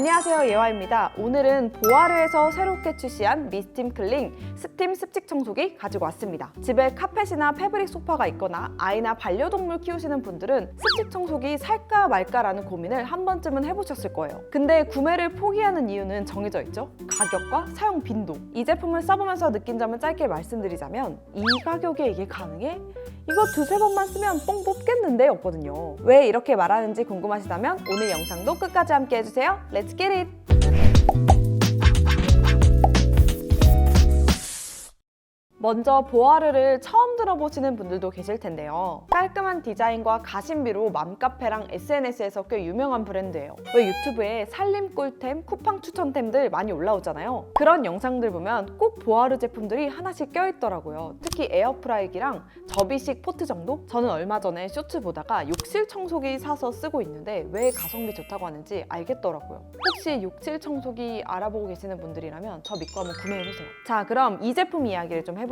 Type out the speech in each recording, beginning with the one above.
안녕하세요 예화입니다. 오늘은 보아르에서 새롭게 출시한 미스팀 클링 스팀 습식 청소기 가지고 왔습니다. 집에 카펫이나 패브릭 소파가 있거나 아이나 반려동물 키우시는 분들은 습식 청소기 살까 말까라는 고민을 한 번쯤은 해보셨을 거예요. 근데 구매를 포기하는 이유는 정해져 있죠. 가격과 사용 빈도. 이 제품을 써보면서 느낀 점을 짧게 말씀드리자면 이 가격에 이게 가능해? 이거 두세 번만 쓰면 뽕 뽑겠는데 였거든요. 왜 이렇게 말하는지 궁금하시다면 오늘 영상도 끝까지 함께 해주세요. Let's get it! 먼저 보아르를 처음 들어보시는 분들도 계실 텐데요. 깔끔한 디자인과 가심비로 맘카페랑 SNS에서 꽤 유명한 브랜드예요. 왜 유튜브에 살림 꿀템, 쿠팡 추천템들 많이 올라오잖아요. 그런 영상들 보면 꼭 보아르 제품들이 하나씩 껴있더라고요. 특히 에어프라이기랑 접이식 포트 정도? 저는 얼마 전에 쇼츠 보다가 욕실 청소기 사서 쓰고 있는데 왜 가성비 좋다고 하는지 알겠더라고요. 혹시 욕실 청소기 알아보고 계시는 분들이라면 저 믿고 한번 구매해보세요. 자, 그럼 이 제품 이야기를 좀 해볼게요.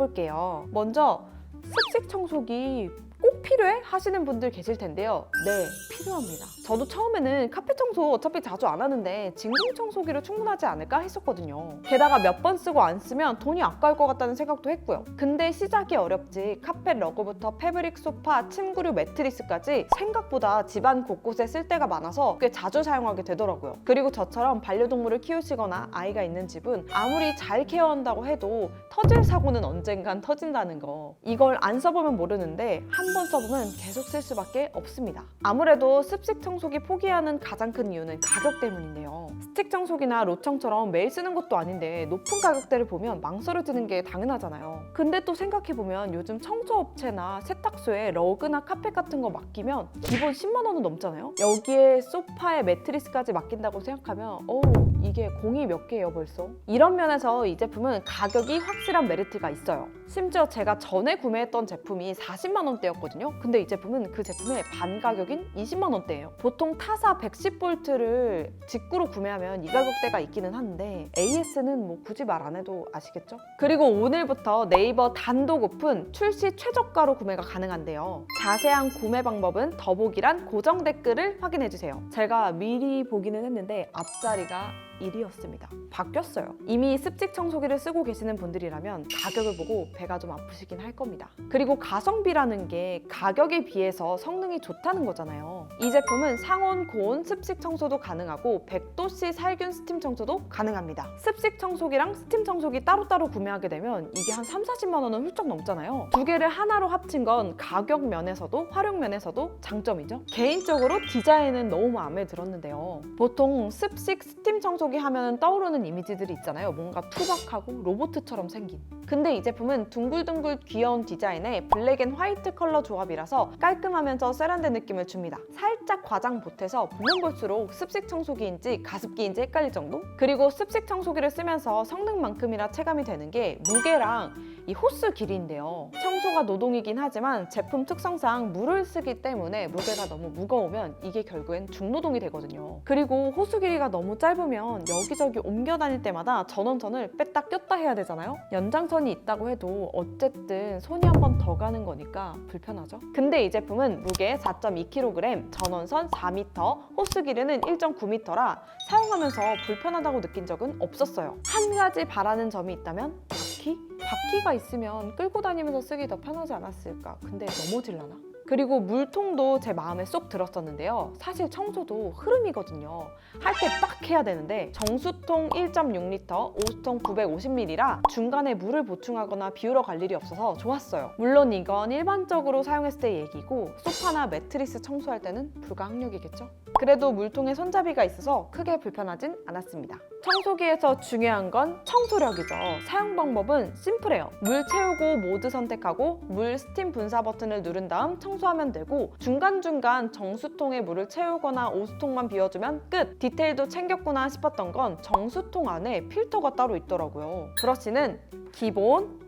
먼저 습식 청소기 꼭 필요해? 하시는 분들 계실 텐데요. 네, 필요합니다. 저도 처음에는 카페 청소 어차피 자주 안 하는데 진공 청소기로 충분하지 않을까 했었거든요. 게다가 몇 번 쓰고 안 쓰면 돈이 아까울 것 같다는 생각도 했고요. 근데 시작이 어렵지 카펫 러그부터 패브릭 소파, 침구류 매트리스까지 생각보다 집안 곳곳에 쓸 데가 많아서 꽤 자주 사용하게 되더라고요. 그리고 저처럼 반려동물을 키우시거나 아이가 있는 집은 아무리 잘 케어한다고 해도 터질 사고는 언젠간 터진다는 거. 이걸 안 써보면 모르는데 한번 써보면 계속 쓸 수밖에 없습니다. 아무래도 습식 청소기 포기하는 가장 큰 이유는 가격 때문인데요. 스틱 청소기나 로청처럼 매일 쓰는 것도 아닌데 높은 가격대를 보면 망설여지는 게 당연하잖아요. 근데 또 생각해보면 요즘 청소업체나 세탁소에 러그나 카펫 같은 거 맡기면 기본 10만 원은 넘잖아요. 여기에 소파에 매트리스까지 맡긴다고 생각하면 어우 이게 공이 몇 개예요 벌써? 이런 면에서 이 제품은 가격이 확실한 메리트가 있어요. 심지어 제가 전에 구매했던 제품이 40만 원대였거든요. 근데 이 제품은 그 제품의 반 가격인 20만 원대예요. 보통 타사 110V를 직구로 구매하면 이 가격대가 있기는 한데 AS는 뭐 굳이 말 안 해도 아시겠죠? 그리고 오늘부터 네이버 단독 오픈 출시 최저가로 구매가 가능한데요. 자세한 구매 방법은 더보기란 고정 댓글을 확인해 주세요. 제가 미리 보기는 했는데 앞자리가 1이었습니다. 바뀌었어요. 이미 습식 청소기를 쓰고 계시는 분들이라면 가격을 보고 배가 좀 아프시긴 할 겁니다. 그리고 가성비라는 게 가격에 비해서 성능이 좋다는 거잖아요. 이 제품은 상온, 고온, 습식 청소도 가능하고 100도씨 살균 스팀 청소도 가능합니다. 습식 청소기랑 스팀 청소기 따로따로 구매하게 되면 이게 한 3, 40만 원은 훌쩍 넘잖아요. 두 개를 하나로 합친 건 가격 면에서도 활용 면에서도 장점이죠. 개인적으로 디자인은 너무 마음에 들었는데요. 보통 습식 스팀 청소 기 하면 떠오르는 이미지들이 있잖아요. 뭔가 투박하고 로보트처럼 생긴. 근데 이 제품은 둥글둥글 귀여운 디자인에 블랙 앤 화이트 컬러 조합이라서 깔끔하면서 세련된 느낌을 줍니다. 살짝 과장 보태서 보면 볼수록 습식 청소기인지 가습기인지 헷갈릴 정도? 그리고 습식 청소기를 쓰면서 성능만큼이나 체감이 되는 게 무게랑 이 호스 길이인데요. 청소가 노동이긴 하지만 제품 특성상 물을 쓰기 때문에 무게가 너무 무거우면 이게 결국엔 중노동이 되거든요. 그리고 호스 길이가 너무 짧으면 여기저기 옮겨 다닐 때마다 전원선을 뺐다 꼈다 해야 되잖아요. 연장선 이 있다고 해도 어쨌든 손이 한 번 더 가는 거니까 불편하죠. 근데 이 제품은 무게 4.2kg, 전원선 4m, 호스 길이는 1.9m라 사용하면서 불편하다고 느낀 적은 없었어요. 한 가지 바라는 점이 있다면 바퀴? 바퀴가 있으면 끌고 다니면서 쓰기 더 편하지 않았을까? 근데 넘어질라나? 그리고 물통도 제 마음에 쏙 들었었는데요. 사실 청소도 흐름이거든요. 할때딱 해야 되는데 정수통 1.6L, 오수통 950ml라 중간에 물을 보충하거나 비우러 갈 일이 없어서 좋았어요. 물론 이건 일반적으로 사용했을 때 얘기고 소파나 매트리스 청소할 때는 불가항력이겠죠? 그래도 물통에 손잡이가 있어서 크게 불편하진 않았습니다. 청소기에서 중요한 건 청소력이죠. 사용 방법은 심플해요. 물 채우고 모드 선택하고 물 스팀 분사 버튼을 누른 다음 청소 하면 되고 중간중간 정수통에 물을 채우거나 오수통만 비워주면 끝! 디테일도 챙겼구나 싶었던 건 정수통 안에 필터가 따로 있더라고요. 브러쉬는 기본,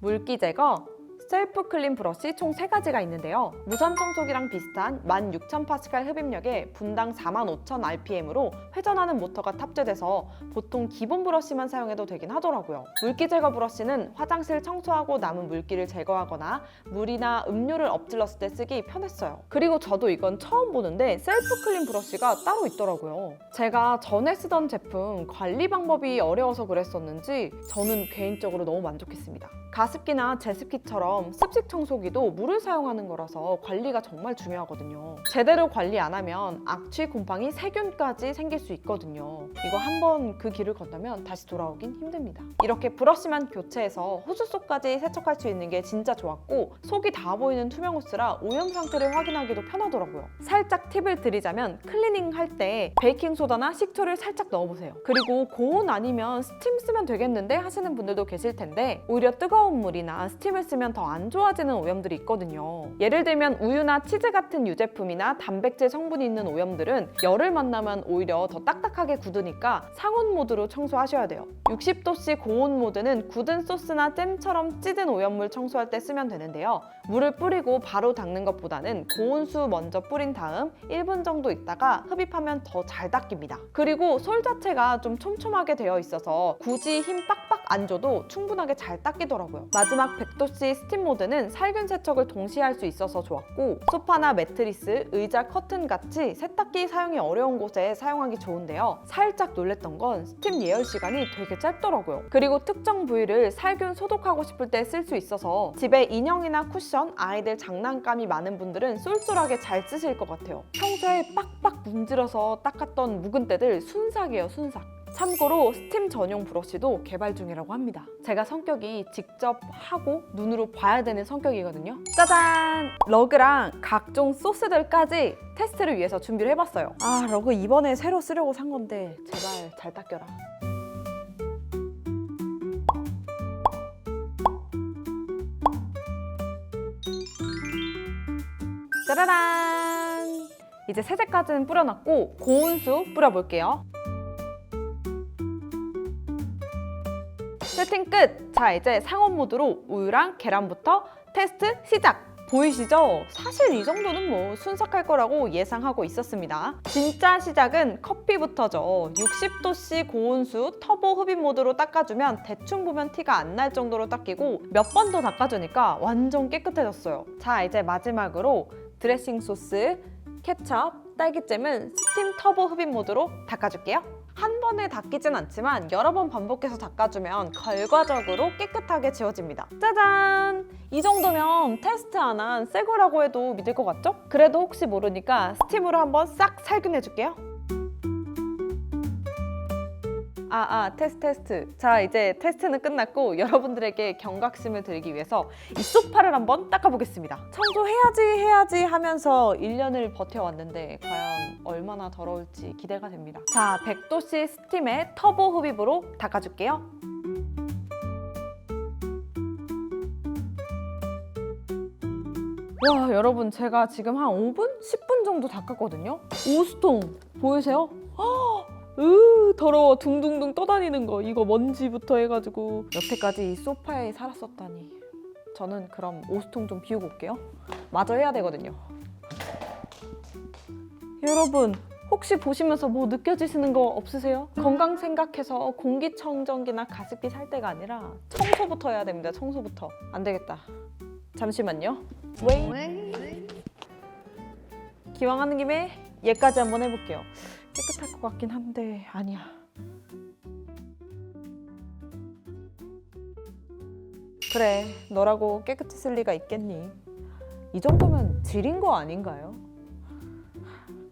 물기 제거, 셀프 클린 브러쉬 총 3가지가 있는데요. 무선 청소기랑 비슷한 16,000파스칼 흡입력에 분당 45,000rpm으로 회전하는 모터가 탑재돼서 보통 기본 브러쉬만 사용해도 되긴 하더라고요. 물기 제거 브러쉬는 화장실 청소하고 남은 물기를 제거하거나 물이나 음료를 엎질렀을 때 쓰기 편했어요. 그리고 저도 이건 처음 보는데 셀프 클린 브러쉬가 따로 있더라고요. 제가 전에 쓰던 제품 관리 방법이 어려워서 그랬었는지 저는 개인적으로 너무 만족했습니다. 가습기나 제습기 처럼 습식 청소기도 물을 사용하는 거라서 관리가 정말 중요하거든요. 제대로 관리 안 하면 악취, 곰팡이, 세균까지 생길 수 있거든요. 이거 한번 그 길을 건너면 다시 돌아오긴 힘듭니다. 이렇게 브러쉬만 교체해서 호수 속까지 세척할 수 있는 게 진짜 좋았고 속이 다 보이는 투명 호스라 오염 상태를 확인하기도 편하더라고요. 살짝 팁을 드리자면 클리닝 할 때 베이킹 소다나 식초를 살짝 넣어보세요. 그리고 고온 아니면 스팀 쓰면 되겠는데 하시는 분들도 계실 텐데 오히려 뜨거운 물이나 스팀을 쓰면 더안 좋아지는 오염들이 있거든요. 예를 들면 우유나 치즈 같은 유제품이나 단백질 성분이 있는 오염들은 열을 만나면 오히려 더 딱딱하게 굳으니까 상온 모드로 청소하셔야 돼요. 60도씨 고온 모드는 굳은 소스나 잼처럼 찌든 오염물 청소할 때 쓰면 되는데요. 물을 뿌리고 바로 닦는 것보다는 고온수 먼저 뿌린 다음 1분 정도 있다가 흡입하면 더 잘 닦입니다. 그리고 솔 자체가 좀 촘촘하게 되어 있어서 굳이 힘 빡빡 안 줘도 충분하게 잘 닦이더라고요. 마지막 100도씨 스팀 모드는 살균 세척을 동시에 할 수 있어서 좋았고 소파나 매트리스, 의자, 커튼 같이 세탁기 사용이 어려운 곳에 사용하기 좋은데요. 살짝 놀랬던 건 스팀 예열 시간이 되게 짧더라고요. 그리고 특정 부위를 살균 소독하고 싶을 때 쓸 수 있어서 집에 인형이나 쿠션, 아이들 장난감이 많은 분들은 쏠쏠하게 잘 쓰실 것 같아요. 평소에 빡빡 문질러서 닦았던 묵은 때들 순삭이에요, 순삭. 참고로 스팀 전용 브러쉬도 개발 중이라고 합니다. 제가 성격이 직접 하고 눈으로 봐야 되는 성격이거든요. 짜잔! 러그랑 각종 소스들까지 테스트를 위해서 준비를 해봤어요. 아, 러그 이번에 새로 쓰려고 산 건데 제발 잘 닦여라. 짜라란! 이제 세제까지는 뿌려놨고 고온수 뿌려볼게요. 세팅 끝! 자, 이제 상온 모드로 우유랑 계란부터 테스트 시작! 보이시죠? 사실 이 정도는 뭐 순삭할 거라고 예상하고 있었습니다. 진짜 시작은 커피부터죠. 60도씨 고온수 터보 흡입 모드로 닦아주면 대충 보면 티가 안 날 정도로 닦이고 몇 번 더 닦아주니까 완전 깨끗해졌어요. 자, 이제 마지막으로 드레싱 소스, 케첩, 딸기잼은 스팀 터보 흡입 모드로 닦아줄게요. 한 번에 닦이진 않지만 여러 번 반복해서 닦아주면 결과적으로 깨끗하게 지워집니다. 짜잔! 이 정도면 테스트 안 한 새 거라고 해도 믿을 것 같죠? 그래도 혹시 모르니까 스팀으로 한번 싹 살균해줄게요. 아, 아, 테스트, 테스트. 자, 이제 테스트는 끝났고 여러분들에게 경각심을 드리기 위해서 이 소파를 한번 닦아보겠습니다. 청소해야지, 해야지 하면서 1년을 버텨왔는데 과연 얼마나 더러울지 기대가 됩니다. 자, 100도씨 스팀에 터보 흡입으로 닦아줄게요. 와, 여러분 제가 지금 한 5분? 10분 정도 닦았거든요? 오스통 보이세요? 으 더러워. 둥둥둥 떠다니는 거. 이거 먼지부터 해가지고. 여태까지 이 소파에 살았었다니. 저는 그럼 오스통 좀 비우고 올게요. 마저 해야 되거든요. 여러분 혹시 보시면서 뭐 느껴지시는 거 없으세요? 건강 생각해서 공기청정기나 가습기 살 때가 아니라 청소부터 해야 됩니다 청소부터. 안 되겠다. 잠시만요. 웨이. 기왕 하는 김에 얘까지 한번 해볼게요 깨끗할 것 같긴 한데 아니야. 그래, 너라고 깨끗했을 리가 있겠니? 이 정도면 질인 거 아닌가요?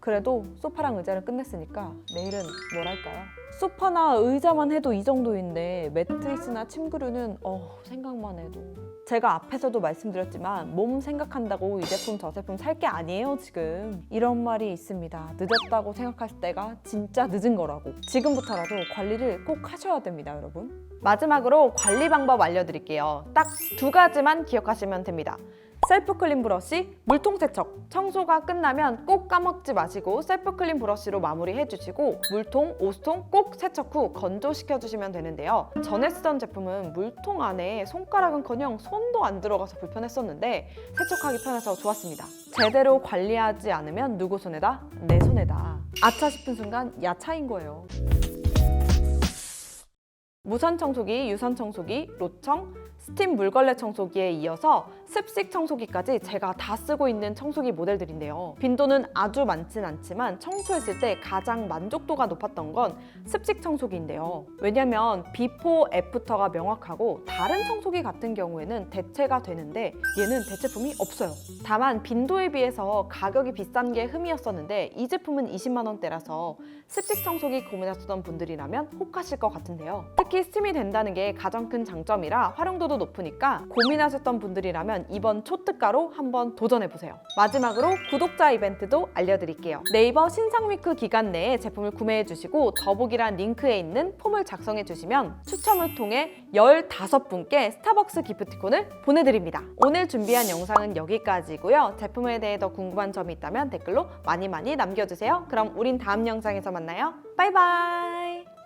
그래도 소파랑 의자를 끝냈으니까 내일은 뭘 할까요? 소파나 의자만 해도 이 정도인데 매트리스나 침구류는 어, 생각만 해도. 제가 앞에서도 말씀드렸지만 몸 생각한다고 이 제품 저 제품 살 게 아니에요 지금. 이런 말이 있습니다. 늦었다고 생각하실 때가 진짜 늦은 거라고. 지금부터라도 관리를 꼭 하셔야 됩니다 여러분. 마지막으로 관리 방법 알려드릴게요. 딱 두 가지만 기억하시면 됩니다 셀프 클린 브러쉬, 물통 세척. 청소가 끝나면 꼭 까먹지 마시고 셀프 클린 브러쉬로 마무리해 주시고 물통, 오스통 꼭 세척 후 건조시켜 주시면 되는데요. 전에 쓰던 제품은 물통 안에 손가락은커녕 손도 안 들어가서 불편했었는데 세척하기 편해서 좋았습니다. 제대로 관리하지 않으면 누구 손에다? 내 손에다. 아차 싶은 순간 야차인 거예요. 무선 청소기, 유선 청소기, 로청, 스팀 물걸레 청소기에 이어서 습식 청소기까지 제가 다 쓰고 있는 청소기 모델들인데요. 빈도는 아주 많진 않지만 청소했을 때 가장 만족도가 높았던 건 습식 청소기인데요. 왜냐면 비포 애프터가 명확하고 다른 청소기 같은 경우에는 대체가 되는데 얘는 대체품이 없어요. 다만 빈도에 비해서 가격이 비싼 게 흠이었었는데 이 제품은 20만 원대라서 습식 청소기 고민하셨던 분들이라면 혹하실 것 같은데요. 특히 스팀이 된다는 게 가장 큰 장점이라 활용도 도 높으니까 고민하셨던 분들이라면 이번 초특가로 한번 도전해보세요. 마지막으로 구독자 이벤트도 알려드릴게요. 네이버 신상위크 기간 내에 제품을 구매해주시고 더보기란 링크에 있는 폼을 작성해주시면 추첨을 통해 15분께 스타벅스 기프티콘을 보내드립니다. 오늘 준비한 영상은 여기까지고요. 제품에 대해 더 궁금한 점이 있다면 댓글로 많이 많이 남겨주세요. 그럼 우린 다음 영상에서 만나요. 바이바이!